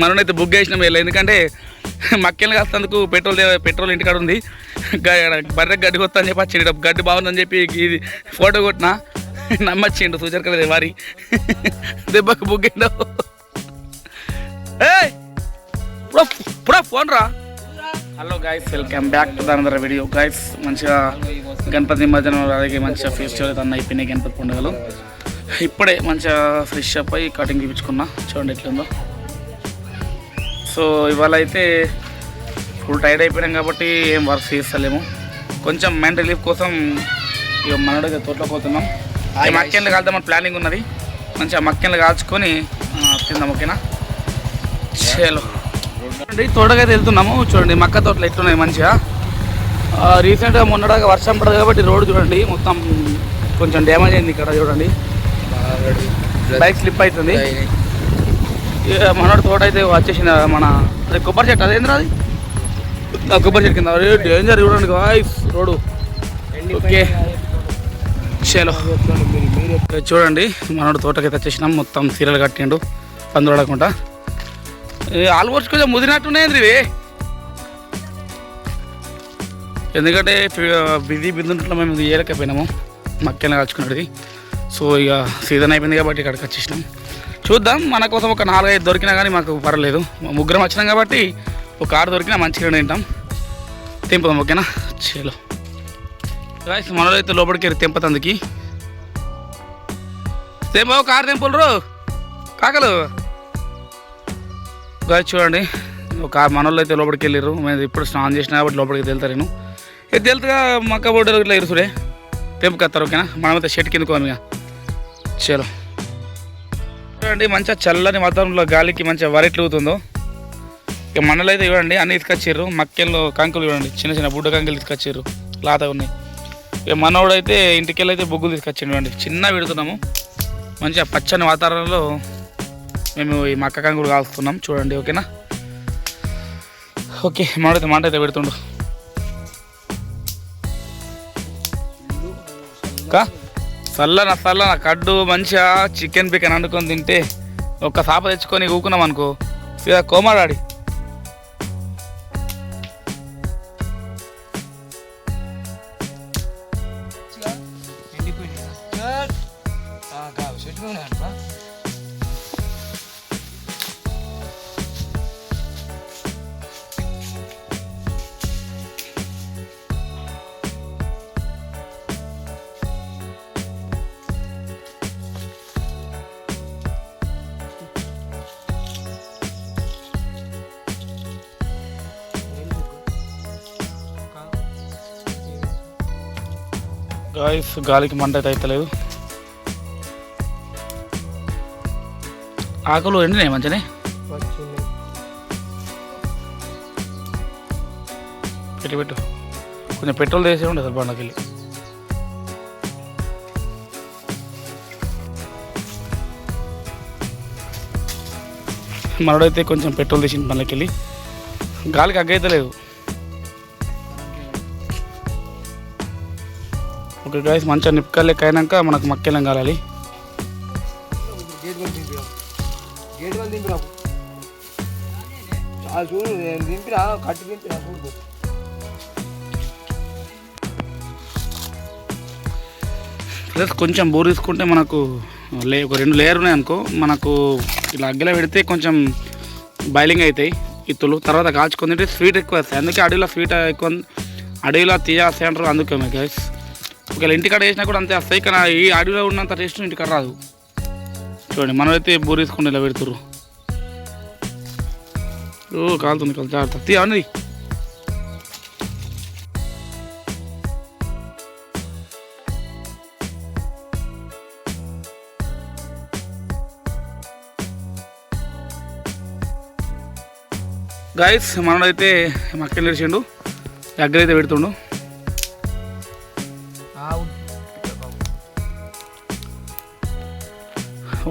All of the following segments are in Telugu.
మనోనైతే బుక్ చేసినాం వెళ్ళి. ఎందుకంటే మక్కెలు కాస్తందుకు పెట్రోల్ పెట్రోల్ ఇంటికాడ ఉంది. బర్రె గడ్డి కొత్త అని చెప్పి వచ్చిండు. గడ్డి బాగుందని చెప్పి ఇది ఫోటో కొట్టిన. నమ్మచ్చిండు సూచన వారి. దెబ్బకు బుక్ అయిండు ఇప్పుడు ఫోన్ రా. Hello guys welcome back to the video guys మంచిగా గణపతి నిమజ్జనం అలాగే మంచిగా ఫెస్టివల్ అయితే అన్న అయిపోయినాయి గణపతి పండుగలు. ఇప్పుడే మంచిగా ఫ్రెష్ అప్ అయ్యి కటింగ్ తీపించుకున్నా చూడండి ఎట్లుందో. సో ఇవాళ అయితే ఫుల్ టైర్డ్ అయిపోయినాం కాబట్టి ఏం వర్క్ చేస్తలేము. కొంచెం మైండ్ రిలీఫ్ కోసం ఇక మనోడైతే తోటలోకి పోతున్నాం. ఈ మక్కెన్లు కాల్దామని ప్లానింగ్ ఉన్నది. మంచిగా మక్కెన్లు కాల్చుకొని తిందాం ఓకేనా? చలో. చూడండి తోటకైతే వెళ్తున్నాము. చూడండి మక్క తోటలు ఎట్లున్నాయి మంచిగా. రీసెంట్గా మొన్నడాగా వర్షం పడదు కాబట్టి రోడ్డు చూడండి మొత్తం కొంచెం డ్యామేజ్ అయింది ఇక్కడ చూడండి. బైక్ స్లిప్ అవుతుంది. మనోడు తోట అయితే వచ్చేసిన మన అదే కొబ్బరి చెట్టు అదేంద్రా అది? కొబ్బరి చెట్టు కింద. అరే డేంజర్ చూడండి గాయస్ రోడ్డు. ఓకే. చలో. చూడండి మనోడు తోటకైతే వచ్చేసినాం. మొత్తం సీరియల్ కట్టిండు పందులు ఆడకుండా ఆల్మోస్ట్ కొంచెం ముదినట్టున్నాయి ఇవి ఎందుకంటే బిజీ బిందుంట్లో మేము ఏలకపోయినాము మక్కెన కాల్చుకున్నది సో ఇక సీజన్ అయిపోయింది కాబట్టి ఇక్కడికి వచ్చేసినాం. చూద్దాం. మన కోసం ఒక నాలుగైదు దొరికినా కానీ మాకు పర్లేదు. ముగ్గురం వచ్చినాం కాబట్టి ఒక ఆరు దొరికినా మంచిగా తింటాం. తెంపుదాం ఓకేనా? చలో. రైస్ మనలో అయితే లోపలికి తెంపతందుకి. తెంపవు కారు తెంపులరు. కాకలు. గాయస్ చూడండి. ఒక మనోళ్ళు అయితే లోపలికి వెళ్ళారు మేము ఇప్పుడు స్నానం చేసినా కాబట్టి లోపలికి వెళ్తారు నేను. ఇది తెలుతుగా మక్క బోర్డు ఇట్లా ఇరుసుడే తెంపుకొస్తారు ఓకేనా? మనమైతే షెట్ కింద కొనుగా చలో. చూడండి మంచిగా చల్లని వాతావరణంలో గాలికి మంచిగా వరెట్లు అవుతుందో ఇక మనలో అయితే ఇవ్వండి అన్ని తీసుకొచ్చారు మక్కెళ్ళు కంకులు ఇవ్వండి చిన్న చిన్న బుడ్డ కంకులు తీసుకొచ్చారు లాత ఉన్నాయి. ఇక మనోడైతే అయితే అయితే బొగ్గులు తీసుకొచ్చిండు ఇవ్వండి చిన్న పెడుతున్నాము. మంచిగా పచ్చని వాతావరణంలో మేము ఈ మక్క కంకులు కాలుస్తున్నాం చూడండి ఓకేనా? ఓకే మాడైతే మంట అయితే పెడుతుండు. కా? చల్లన చల్లన కడ్డు మంచిగా చికెన్ పికెన్ వండుకొని తింటే ఒక్క సాప తెచ్చుకొని ఊకున్నాం అనుకో. ఇక కోమాడాడి గాయస్ గాలికి మంట అయితే అవుతలేదు ఆకులు ఎండినాయి మంచిగానే పెట్టి పెట్టు. కొంచెం పెట్రోల్ వేసే ఉండే అసలు బండకి వెళ్ళి మనోడైతే కొంచెం పెట్రోల్ తీసింది బండ్లకి వెళ్ళి గాలికి అగ్గైతే ఓకే గాయస్ మంచిగా నిప్పుకల్ లెక్క అయినాక మనకు మక్కెలం కాలాలి. ప్లస్ కొంచెం బోర్ తీసుకుంటే మనకు లే ఒక రెండు లేయర్ ఉన్నాయి అనుకో మనకు ఇలా అగ్గెలా పెడితే కొంచెం బాయిలింగ్ అవుతాయి ఇత్తులు తర్వాత కాల్చుకొని తింటే స్వీట్ ఎక్కువ వస్తాయి. అందుకే అడవిలో స్వీట్ ఎక్కువ అడవిలో తీయ అంటారు అందుకే గైస్ ఒకవేళ ఇంటికాడ వేసినా కూడా అంతే వస్తాయి. కానీ ఈ అడవిలో ఉన్నంత టేస్ట్ ఇంటికాడ రాదు. చూడండి మనమైతే బోర్ వేసుకుని ఇలా పెడుతురు ఓ కాలుతుంది కాదు జాగ్రత్త. తీ అవునది గాయస్ మనడైతే మక్కలు తెరిచిండు దగ్గర అయితే పెడుతుండు.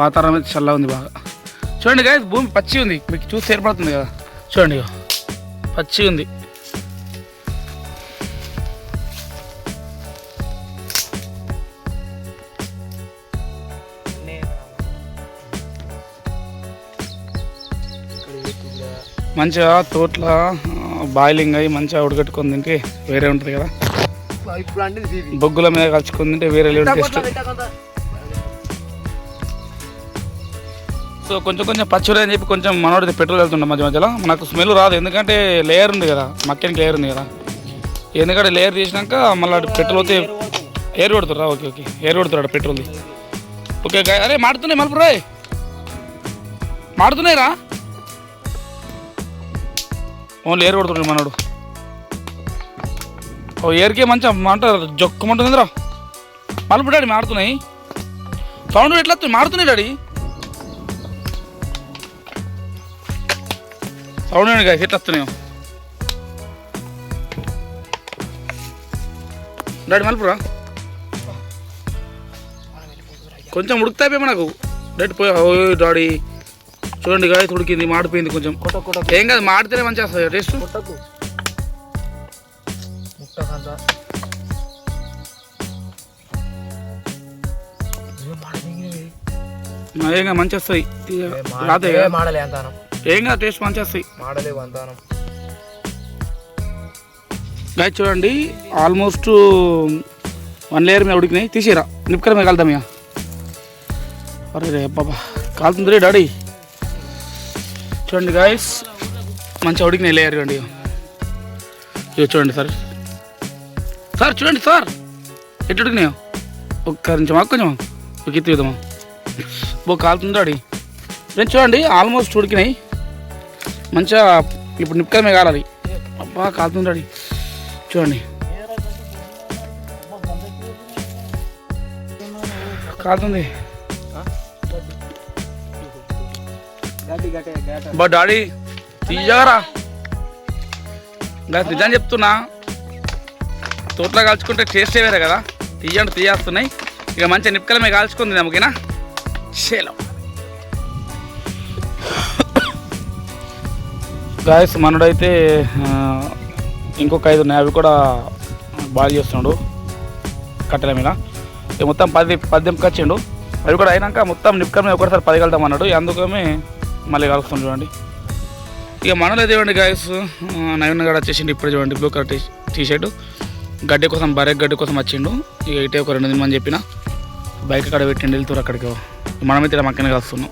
వాతావరణం అయితే చల్లగా ఉంది బాగా. చూడండి గాయస్ భూమి పచ్చి ఉంది. మీకు చూసి ఏర్పడుతుంది కదా. చూడండి. పచ్చి ఉంది. మంచిగా తోట్ల బాయిలింగ్ అయ్యి మంచిగా ఉడకట్టుకొని తింటే వేరే ఉంటుంది కదా. బొగ్గుల మీద కలుచుకొని తింటే వేరే టేస్ట్ సో కొంచెం కొంచెం పచ్చడి అని చెప్పి కొంచెం మనోడిది పెట్రోల్ వెళ్తుండే మధ్య మధ్యలో. మనకు స్మెల్ రాదు. ఎందుకంటే లేయర్ ఉంది కదా. మక్కనికి లేయర్ ఉంది కదా. ఎందుకంటే లేయర్ తీసినాక మళ్ళీ పెట్రోల్ అయితే ఎయిర్ కొడుతురా ఓకే ఓకే. ఎయిర్ కొడుతున్నాడు పెట్రోల్ది. ఓకే అరే మాడుతున్నాయి మలుపు రాయ్. మాడుతున్నాయి రా. ఓన్లీ ఎయిర్ కొడుతున్నాడు మనోడు. ఓ ఎయిర్కే మంచిగా అంట జొక్కమంటుందిరా మలుపు డాడీ మాడుతున్నాయి. సౌండ్ ఎట్లా మాడుతున్నాయి డాడీ. అండి గాయస్ ఎట్లా వస్తున్నాయో. డాడీ మలుపురా కొంచెం ఉడుకుతాయి మనకు డైరెక్ట్ పోయా ఓ డాడీ. చూడండి గాయ ఉడికింది మాడిపోయింది కొంచెం. ఏం కాదు మాడితేనే మంచిగా వస్తుంది. టేస్ట్? ఏం మంచిగా వస్తాయి. రాదే మాడలే అంతానం. ఏం కాదు టేస్ట్ మంచిగా వస్తాయి. మాడలేవు అంతానం గాయ చూడండి ఆల్మోస్ట్ వన్ లేయర్ మీద ఉడికినాయి. తీసిరా నిప్పుకర మీద కలుద్దాం ఇక. అరే రే బాబా కాలుతుంది రే డాడీ. చూడండి గాయస్ మంచిగా ఉడికినాయి లేయర్ చూడండి ఇక. చూడండి సార్. సార్ చూడండి సార్. ఎట్టు ఉడికినాయో? ఒక్క మాకు కొంచెం ఒక ఎత్తి విధమా బో కాలుతుంది డాడీ. ఫ్రెండ్స్ చూడండి ఆల్మోస్ట్ ఉడికినాయి. మంచిగా ఇప్పుడు నిప్పుకర మీద కాలాలి. అబ్బా కాలుతుంది డాడీ. చూడండి. కాలుతుంది. బా డాడీ తీయరా. ఇంకా నిజం చెప్తున్నా. తోటలో కాల్చుకుంటే టేస్టే వేరే కదా. తీయండి తీయేస్తున్నాయి ఇక మంచిగా నిప్పుకల మీద కాల్చుకుంది నమ్మకినా చేలో గాయస్ మనడైతే ఇంకొక ఐదు ఉన్నాయి అవి కూడా బాగా చేస్తున్నాడు కట్టెల మీద. ఇక మొత్తం పది పది దింపుకొచ్చిండు అవి కూడా అయినాక మొత్తం నిప్పుకల మీద ఒకటిసారి పది కలుద్దాం అన్నాడు అందుకమే మళ్ళీ కలుస్తుంది చూడండి. ఇక మనలో ఇదేవండి గాయస్? నవీన్ గడ వచ్చేసిండు ఇప్పుడు చూడండి బ్లూ కలర్ టీ షర్ట్ గడ్డి కోసం బరే గడ్డి కోసం వచ్చిండు. ఇక ఇటే ఒక రెండు దినమని చెప్పిన. బైక్ అక్కడ పెట్టిండు వెళ్తురు అక్కడికి. మనమైతే మక్కనే కలుస్తున్నాం.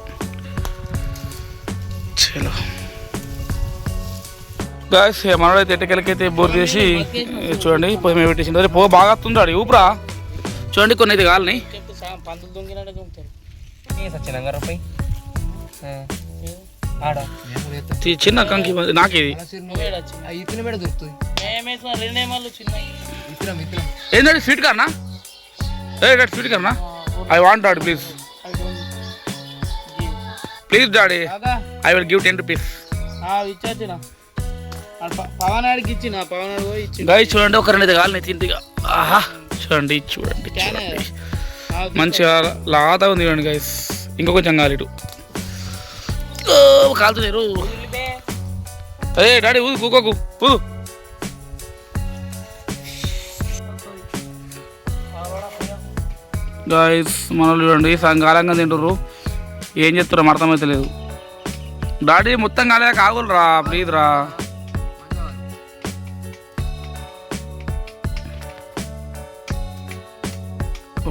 చలో. గాయస్ మనోడైతే ఎట్టకెళ్ళకైతే బోర్ చేసి చూడండి పొయ్యి మీద పెట్టేసింది అదే పొగ బాగా వస్తుంది అడి ఊపురా. చూడండి కొన్ని అయితే కాలని చిన్న కంకి నాకు ఇది ఇతను మీద దొరుకుతుంది ఇతరం ఇతరం ఏంటంటే స్వీట్ కార్నా? ఏ daddy sweet I want daddy please. Please daddy I will give ten rupees. ఇచ్చిన పవన్ ఆడికి ఇచ్చిన పవన్ ఆడు పోయి ఇచ్చిన గాయ చూడండి ఒక రెండు కాలని తింటిగా. ఆహా చూడండి చూడండి చూడండి. మంచిగా లాతా ఉంది చూడండి గైస్ ఇంకో కొంచెం కాలి ఇటు. ఓ, కాలుతున్నారు అదే డాడీ ఊదు కూకోకు ఊదు. గాయస్ మనల్ని చూడండి సంగాలంగా తింటుర్రు. ఏం చెప్తారో అర్థమైతే లేదు డాడీ మొత్తం కాలేక ఆగులు రా ప్లీజ్ రా.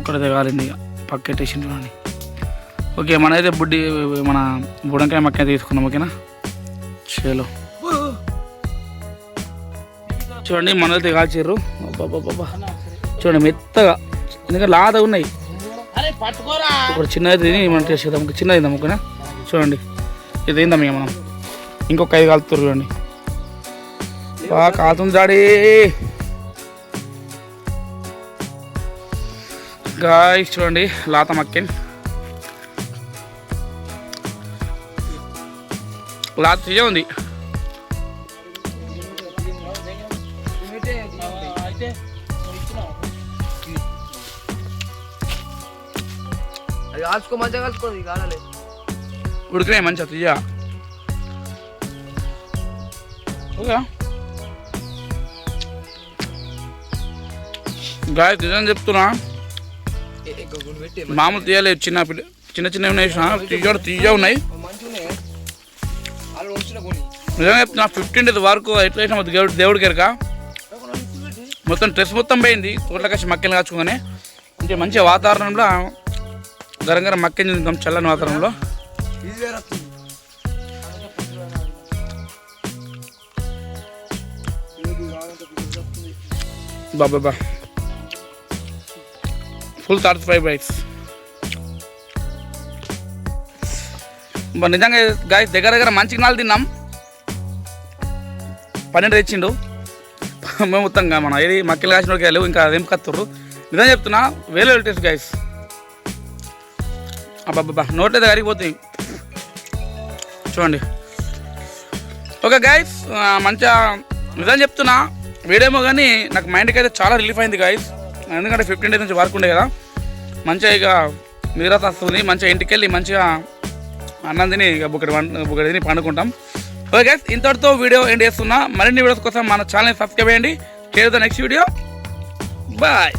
ఒక్కడిదే కాలింది ఇక పక్కెట్టేసింది చూడండి ఓకే మనైతే బుడ్డి మన బుడంకాయ మక్క తీసుకున్నాం ఓకేనా? చలో. చూడండి మనైతే కాల్చారు అబ్బబ్బబ్బబ్బా. చూడండి మెత్తగా. ఎందుకంటే లాదా ఉన్నాయి. ఒకటి చిన్నది తిని మనం టేస్ట్ చేద్దాం. చిన్నది ఇద్దాం ఓకేనా? చూడండి ఇది ఏందాం ఇక మనం. ఇంకొక ఐదు కాలుతున్నారు చూడండి. బాగా కాలుతుంది డాడీ గాయస్ చూడండి లాత మక్కెన్. లాత తీయ ఉంది. ఉడికినాయి మంచిగా తీయ ఓకే గాయస్ నిజం చెప్తున్నా. మామూలు తీయలేదు చిన్న పిల్ల చిన్న చిన్న ఉన్నాయి చూసినా తీయ ఉన్నాయి. నిజంగా చెప్తున్నా ఫిఫ్టీన్ డేస్ వరకు ఎట్లా చేసినా దేవుడు దేవుడికి ఎరక మొత్తం డ్రెస్ మొత్తం పోయింది తోటలోకి వచ్చి మక్కలు కాచుకొని అంటే మంచి వాతావరణంలో గరం గరం మక్కని తింటాం చల్లని వాతావరణంలో. ఇది బాబా. ఫుల్ థర్టీ ఫైవ్ బైక్స్ నిజంగా గాయ దగ్గర దగ్గర మంచి నాలు తిన్నాం. పన్నెండు తెచ్చిండు. మేము మొత్తంగా మన ఏది మక్కలు కాసిన వెళ్ళి ఇంకా అదేం కత్తుర్రు. నిజం చెప్తున్నా వేరే టేస్ట్ గైస్ అబ్బాబ్బా నోట్లో కరిగిపోతాయి. చూడండి. ఓకే గాయస్ మంచిగా నిజం చెప్తున్నా వీడేమో కానీ నాకు మైండ్కి అయితే చాలా రిలీఫ్ అయింది గాయస్ ఎందుకంటే ఫిఫ్టీన్ డేస్ నుంచి వర్క్ ఉండే కదా. మంచిగా ఇక నిద్రత వస్తుంది. మంచిగా ఇంటికి వెళ్ళి మంచిగా అన్నం తిని ఇక బుక్కడి బుక్కడి తిని పండుకుంటాం. ఓకే ఇంతటితో వీడియో ఎండ్ చేస్తున్నా. మరిన్ని వీడియోస్ కోసం మన ఛానల్ సబ్స్క్రైబ్ చేయండి. చేరుతా నెక్స్ట్ వీడియో బాయ్